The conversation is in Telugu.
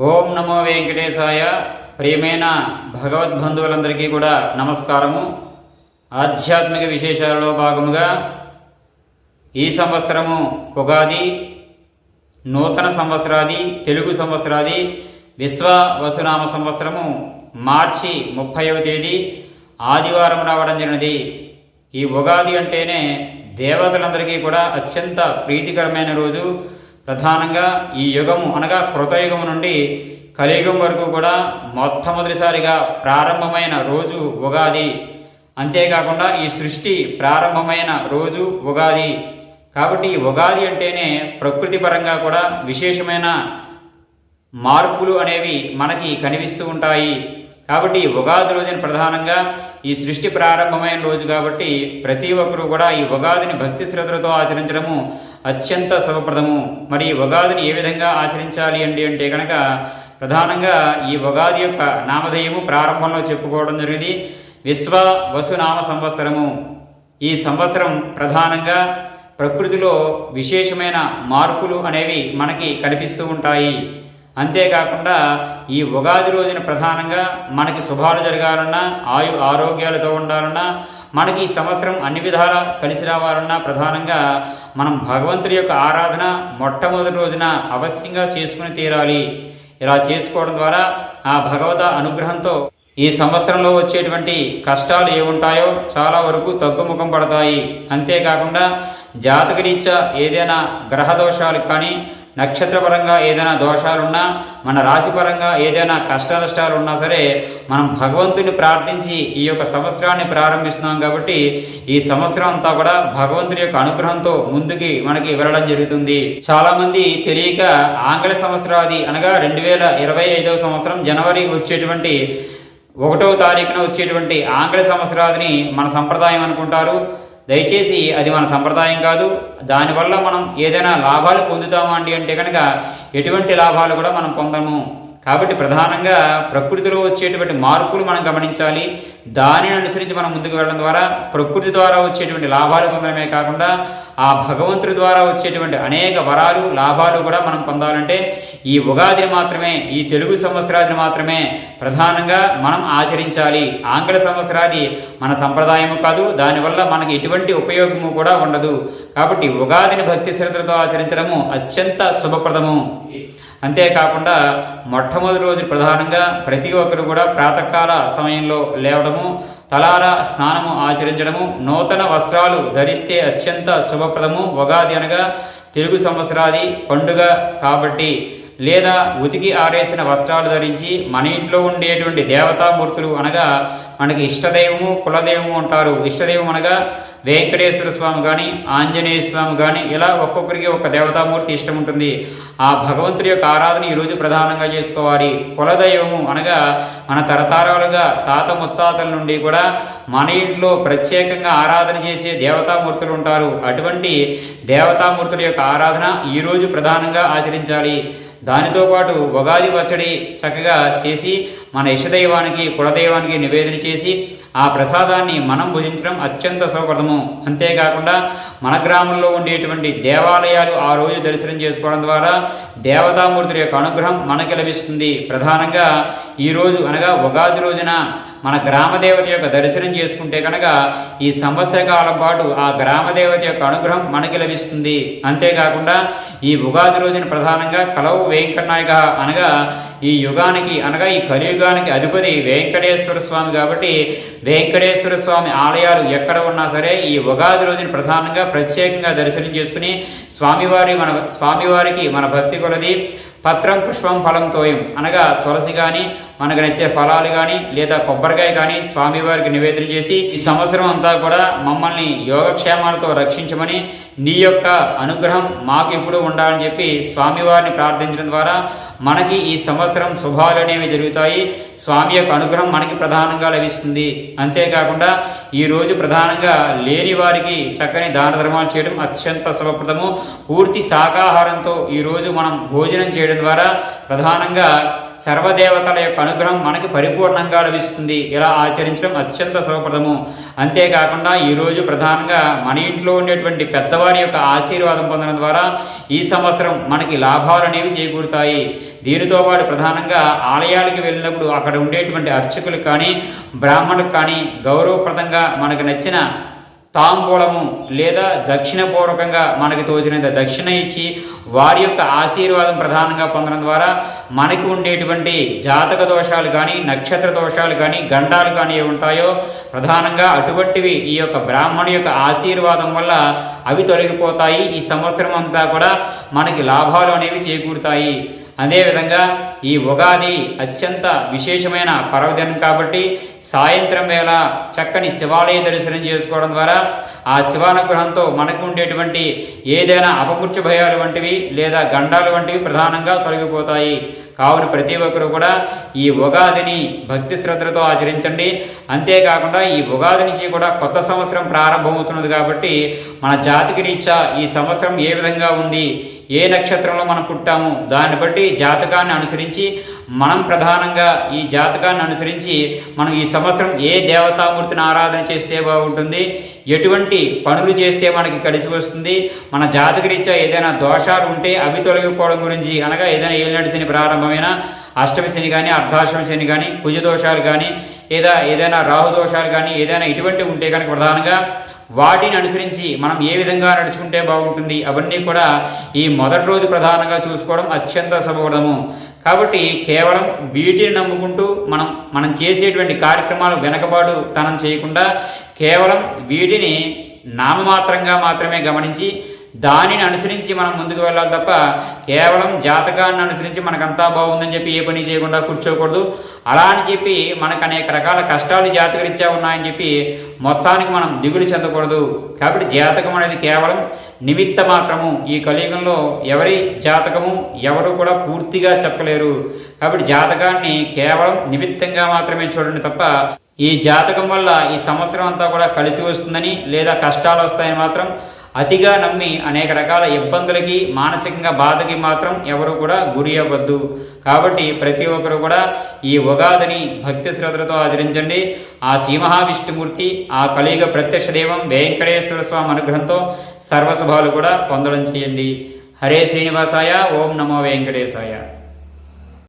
ఓం నమో వెంకటేశాయ. ప్రియమైన భగవద్బంధువులందరికీ కూడా నమస్కారము. ఆధ్యాత్మిక విశేషాలలో భాగముగా ఈ సంవత్సరము ఉగాది నూతన సంవత్సరాది తెలుగు సంవత్సరాది విశ్వ వసునామ సంవత్సరము మార్చి ముప్పైవ తేదీ ఆదివారం రావడం జరిగినది. ఈ ఉగాది అంటేనే దేవతలందరికీ కూడా అత్యంత ప్రీతికరమైన రోజు. ప్రధానంగా ఈ యుగము అనగా కృతయుగము నుండి కలియుగం వరకు కూడా మొట్టమొదటిసారిగా ప్రారంభమైన రోజు ఉగాది. అంతేకాకుండా ఈ సృష్టి ప్రారంభమైన రోజు ఉగాది. కాబట్టి ఈ ఉగాది అంటేనే ప్రకృతి పరంగా కూడా విశేషమైన మార్పులు అనేవి మనకి కనిపిస్తూ ఉంటాయి. కాబట్టి ఈ ఉగాది రోజున ప్రధానంగా ఈ సృష్టి ప్రారంభమైన రోజు కాబట్టి ప్రతి ఒక్కరూ కూడా ఈ ఉగాదిని భక్తి శ్రద్ధలతో ఆచరించడము అత్యంత శుభప్రదము. మరి ఉగాదిని ఏ విధంగా ఆచరించాలి అండి అంటే కనుక ప్రధానంగా ఈ ఉగాది యొక్క నామధేయము ప్రారంభంలో చెప్పుకోవడం జరిగింది. విశ్వ వసునామ సంవత్సరము. ఈ సంవత్సరం ప్రధానంగా ప్రకృతిలో విశేషమైన మార్పులు అనేవి మనకి కనిపిస్తూ ఉంటాయి. అంతేకాకుండా ఈ ఉగాది రోజున ప్రధానంగా మనకి శుభాలు జరగాలన్నా ఆయు ఆరోగ్యాలతో ఉండాలన్నా మనకి ఈ సంవత్సరం అన్ని విధాలా కలిసి రావాలన్నా ప్రధానంగా మనం భగవంతుడి యొక్క ఆరాధన మొట్టమొదటి రోజున అవశ్యంగా చేసుకుని తీరాలి. ఇలా చేసుకోవడం ద్వారా ఆ భగవత అనుగ్రహంతో ఈ సంవత్సరంలో వచ్చేటువంటి కష్టాలు ఏముంటాయో చాలా వరకు తగ్గుముఖం పడతాయి. అంతేకాకుండా జాతకరీత్యా ఏదైనా గ్రహదోషాలు కానీ నక్షత్రపరంగా ఏదైనా దోషాలున్నా మన రాశిపరంగా ఏదైనా కష్ట నష్టాలు ఉన్నా సరే మనం భగవంతుని ప్రార్థించి ఈ యొక్క సంవత్సరాన్ని ప్రారంభిస్తున్నాం కాబట్టి ఈ సంవత్సరం అంతా కూడా భగవంతుని యొక్క అనుగ్రహంతో ముందుకి మనకి వెళ్ళడం జరుగుతుంది. చాలా మంది తెలియక ఆంగ్ల సంవత్సరాది అనగా రెండు వేల ఇరవై ఐదవ సంవత్సరం జనవరి వచ్చేటువంటి ఒకటో తారీఖున వచ్చేటువంటి ఆంగ్ల సంవత్సరాదిని మన సంప్రదాయం అనుకుంటారు. దయచేసి అది మన సంప్రదాయం కాదు. దానివల్ల మనం ఏదైనా లాభాలు పొందుతామా అండి అంటే కనుక ఎటువంటి లాభాలు కూడా మనం పొందము. కాబట్టి ప్రధానంగా ప్రకృతిలో వచ్చేటువంటి మార్పులు మనం గమనించాలి. దానిని అనుసరించి మనం ముందుకు వెళ్ళడం ద్వారా ప్రకృతి ద్వారా వచ్చేటువంటి లాభాలు పొందడమే కాకుండా ఆ భగవంతుడి ద్వారా వచ్చేటువంటి అనేక వరాలు లాభాలు కూడా మనం పొందాలంటే ఈ ఉగాదిని మాత్రమే ఈ తెలుగు సంవత్సరాదిని మాత్రమే ప్రధానంగా మనం ఆచరించాలి. ఆంగ్ల సంవత్సరాది మన సంప్రదాయము కాదు దానివల్ల మనకి ఎటువంటి ఉపయోగము కూడా ఉండదు. కాబట్టి ఉగాదిని భక్తి శ్రద్ధలతో ఆచరించడము అత్యంత శుభప్రదము. అంతేకాకుండా మొట్టమొదటి రోజు ప్రధానంగా ప్రతి ఒక్కరు కూడా ప్రాతకాల సమయంలో లేవడము తలార స్నానము ఆచరించడము నూతన వస్త్రాలు ధరిస్తే అత్యంత శుభప్రదము ఉగాది అనగా తెలుగు సంవత్సరాది పండుగ కాబట్టి. లేదా ఉతికి ఆరేసిన వస్త్రాలు ధరించి మన ఇంట్లో ఉండేటువంటి దేవతామూర్తులు అనగా మనకి ఇష్టదైవము కులదైవము అంటారు. ఇష్టదైవం అనగా వెంకటేశ్వర స్వామి కానీ ఆంజనేయ స్వామి కానీ ఇలా ఒక్కొక్కరికి ఒక దేవతామూర్తి ఇష్టం ఉంటుంది. ఆ భగవంతుడి యొక్క ఆరాధన ఈరోజు ప్రధానంగా చేసుకోవాలి. కులదైవము అనగా మన తరతరాలుగా తాత ముత్తాతల నుండి కూడా మన ఇంట్లో ప్రత్యేకంగా ఆరాధన చేసే దేవతామూర్తులు ఉంటారు. అటువంటి దేవతామూర్తుల యొక్క ఆరాధన ఈరోజు ప్రధానంగా ఆచరించాలి. దానితో పాటు ఉగాది పచ్చడి చక్కగా చేసి మన ఇష్టదైవానికి కులదైవానికి నివేదన చేసి ఆ ప్రసాదాన్ని మనం భుజించడం అత్యంత సౌకర్యము. అంతేకాకుండా మన గ్రామంలో ఉండేటువంటి దేవాలయాలు ఆ రోజు దర్శనం చేసుకోవడం ద్వారా దేవతామూర్తుల యొక్క అనుగ్రహం మనకి లభిస్తుంది. ప్రధానంగా ఈరోజు అనగా ఉగాది రోజున మన గ్రామదేవత యొక్క దర్శనం చేసుకుంటే కనుక ఈ సంవత్సర కాలం పాటు ఆ గ్రామదేవత యొక్క అనుగ్రహం మనకి లభిస్తుంది. అంతేకాకుండా ఈ ఉగాది రోజున ప్రధానంగా కలవు వెంకటనాయక అనగా ఈ యుగానికి అనగా ఈ కలియుగానికి అధిపతి వెంకటేశ్వర స్వామి కాబట్టి వెంకటేశ్వర స్వామి ఆలయాలు ఎక్కడ ఉన్నా సరే ఈ ఉగాది రోజున ప్రధానంగా ప్రత్యేకంగా దర్శనం చేసుకుని స్వామివారి మన స్వామివారికి మన భక్తి కొలది పత్రం పుష్పం ఫలం తోయం. అనగా తులసి కానీ మనకు నచ్చే ఫలాలు కానీ లేదా కొబ్బరికాయ కానీ స్వామివారికి నివేదన చేసి ఈ సంవత్సరం అంతా కూడా మమ్మల్ని యోగక్షేమాలతో రక్షించమని నీ యొక్క అనుగ్రహం మాకు ఎప్పుడూ ఉండాలని చెప్పి స్వామివారిని ప్రార్థించడం ద్వారా మనకి ఈ సంవత్సరం శుభాలు అనేవి జరుగుతాయి. స్వామి యొక్క అనుగ్రహం మనకి ప్రధానంగా లభిస్తుంది. అంతేకాకుండా ఈ రోజు ప్రధానంగా లేని వారికి చక్కని దాన ధర్మాలు చేయడం అత్యంత శుభప్రదము. పూర్తి శాకాహారంతో ఈరోజు మనం భోజనం చేయడం ద్వారా ప్రధానంగా సర్వదేవతల యొక్క అనుగ్రహం మనకి పరిపూర్ణంగా లభిస్తుంది. ఇలా ఆచరించడం అత్యంత శుభప్రదము. అంతేకాకుండా ఈరోజు ప్రధానంగా మన ఇంట్లో ఉండేటువంటి పెద్దవారి యొక్క ఆశీర్వాదం పొందడం ద్వారా ఈ సంవత్సరం మనకి లాభాలు అనేవి చేకూరుతాయి. దీనితో పాటు ప్రధానంగా ఆలయాలకు వెళ్ళినప్పుడు అక్కడ ఉండేటువంటి అర్చకులకు కానీ బ్రాహ్మణులకు కానీ గౌరవప్రదంగా మనకు నచ్చిన తాంబూలము లేదా దక్షిణపూర్వకంగా మనకి తోచినంత దక్షిణ ఇచ్చి వారి యొక్క ఆశీర్వాదం ప్రధానంగా పొందడం ద్వారా మనకు ఉండేటువంటి జాతక దోషాలు కానీ నక్షత్ర దోషాలు కానీ గండాలు కానీ ఏవి ఉంటాయో ప్రధానంగా అటువంటివి ఈ యొక్క బ్రాహ్మణు యొక్క ఆశీర్వాదం వల్ల అవి తొలగిపోతాయి. ఈ సంవత్సరం అంతా కూడా మనకి లాభాలు అనేవి చేకూరుతాయి. అదేవిధంగా ఈ ఉగాది అత్యంత విశేషమైన పర్వదినం కాబట్టి సాయంత్రం వేళ చక్కని శివాలయ దర్శనం చేసుకోవడం ద్వారా ఆ శివానుగ్రహంతో మనకు ఉండేటువంటి ఏదైనా అపమృత్యు భయాలు వంటివి లేదా గండాలు వంటివి ప్రధానంగా తొలగిపోతాయి. కావున ప్రతి ఒక్కరూ కూడా ఈ ఉగాదిని భక్తి శ్రద్ధలతో ఆచరించండి. అంతేకాకుండా ఈ ఉగాది నుంచి కూడా కొత్త సంవత్సరం ప్రారంభమవుతున్నది కాబట్టి మన జాతికి రీత్యా ఈ సంవత్సరం ఏ విధంగా ఉంది? ఏ నక్షత్రంలో మనం పుట్టాము దాన్ని బట్టి జాతకాన్ని అనుసరించి మనం ప్రధానంగా ఈ జాతకాన్ని అనుసరించి మనం ఈ సంవత్సరం ఏ దేవతామూర్తిని ఆరాధన చేస్తే బాగుంటుంది ఎటువంటి పనులు చేస్తే మనకి కలిసి వస్తుంది మన జాతకరీత్యా ఏదైనా దోషాలు ఉంటే అవి తొలగిపోవడం గురించి అనగా ఏదైనా ఏలినాటి శని ప్రారంభమైన అష్టమి శని కానీ అర్ధాష్టమి శని కానీ కుజ దోషాలు కానీ లేదా ఏదైనా రాహు దోషాలు కానీ ఏదైనా ఇటువంటి ఉంటే కనుక ప్రధానంగా వాటిని అనుసరించి మనం ఏ విధంగా నడుచుకుంటే బాగుంటుంది అవన్నీ కూడా ఈ మొదటి రోజు ప్రధానంగా చూసుకోవడం అత్యంత శుభప్రదము. కాబట్టి కేవలం వీటిని నమ్ముకుంటూ మనం మనం చేసేటువంటి కార్యక్రమాలు వెనకబాటు తనం చేయకుండా కేవలం వీటిని నామమాత్రంగా మాత్రమే గమనించి దానిని అనుసరించి మనం ముందుకు వెళ్ళాలి తప్ప కేవలం జాతకాన్ని అనుసరించి మనకంతా బాగుందని చెప్పి ఏ పని చేయకుండా కూర్చోకూడదు. అలా అని చెప్పి మనకు అనేక రకాల కష్టాలు జాతకరీత్యా ఉన్నాయని చెప్పి మొత్తానికి మనం దిగులు చెందకూడదు. కాబట్టి జాతకం అనేది కేవలం నిమిత్త మాత్రము. ఈ కలియుగంలో ఎవరి జాతకము ఎవరు కూడా పూర్తిగా చెప్పలేరు. కాబట్టి జాతకాన్ని కేవలం నిమిత్తంగా మాత్రమే చూడండి తప్ప ఈ జాతకం వల్ల ఈ సంవత్సరం అంతా కూడా కలిసి వస్తుందని లేదా కష్టాలు వస్తాయని మాత్రం అతిగా నమ్మి అనేక రకాల ఇబ్బందులకి మానసికంగా బాధకి మాత్రం ఎవరు కూడా గురి అవ్వద్దు. కాబట్టి ప్రతి ఒక్కరు కూడా ఈ ఉగాదిని భక్తి శ్రద్ధలతో ఆచరించండి. ఆ శ్రీమహావిష్ణుమూర్తి ఆ కలియుగ ప్రత్యక్ష దైవం వెంకటేశ్వర స్వామి అనుగ్రహంతో సర్వశుభాలు కూడా పొందడం చేయండి. హరే శ్రీనివాసాయ ఓం నమో వెంకటేశాయ.